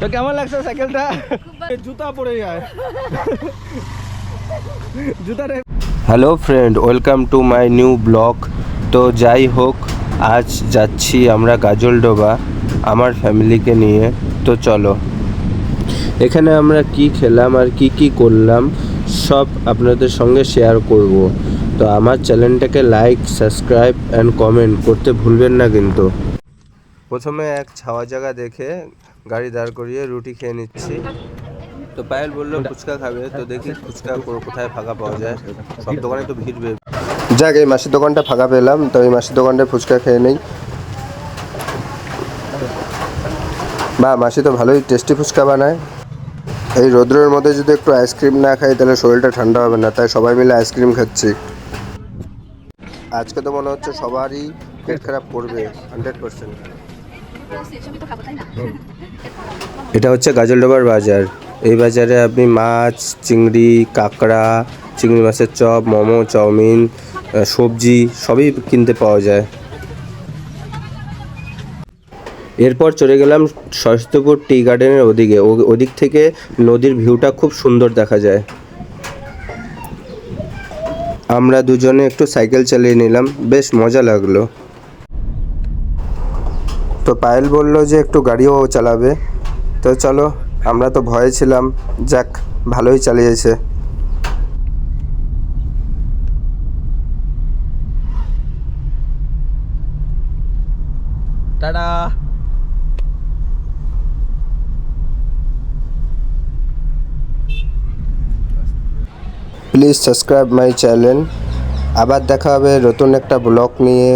তো কেমন লাগছে সাইকেলটা? জুতা পরে যায়। জুতাটা hello friend welcome to my new blog. তো যাই হোক আজ যাচ্ছি আমরা গাজলডোবা আমার ফ্যামিলিকে নিয়ে। তো চলো। এখানে আমরা কি খেলাম আর কি কি করলাম সব আপনাদের সঙ্গে শেয়ার করব। তো আমার চ্যানেলটাকে লাইক সাবস্ক্রাইব অ্যান্ড কমেন্ট করতে ভুলবেন না কিন্তু। প্রথমে এক ছাওয়া জায়গা দেখে গাড়ি দাঁড় করিয়ে রুটি খেয়ে নিচ্ছি। তো পায়েল বলল ফুচকা খাবে তো দেখি ফুচকা কোথায় ফাঁকা পাওয়া যায়। সব দোকানে তো ভিড় বে- যাক এই মাসির দোকানটা ফাঁকা পেলাম তো এই মাসির দোকানটায় ফুচকা খেয়ে নেই। বা মাসি তো ভালোই টেস্টি ফুচকা বানায়। এই রোদ্রের মধ্যে যদি একটু আইসক্রিম না খাই তাহলে শরীরটা ঠান্ডা হবে না তাই সবাই মিলে আইসক্রিম খাচ্ছি। আজকে তো মনে হচ্ছে সবারই পেট খারাপ করবে হান্ড্রেড পার্সেন্ট এটা হচ্ছে গাজলডোবার বাজার। এই বাজারে আপনি মাছ, চিংড়ি, কাঁকড়া, চিংড়ি মাছের চপ, মোমো, চাউমিন সবজি সবই কিনতে পাওয়া যায়। এরপর চলে গেলাম সরস্বতীপুর টি গার্ডেনের ওদিকে। ওদিক থেকে নদীর ভিউটা খুব সুন্দর দেখা যায়। আমরা দুজনে একটু সাইকেল চালিয়ে নিলাম। বেশ মজা লাগল। তো পায়েল বলল যে একটু গাড়িও চালাবে। তো চলো আমরা তো ভয়ে ছিলাম। যাক ভালোই চালিয়েছে। Tata. Please subscribe my channel আবার দেখা হবে নতুন একটা ব্লগ নিয়ে।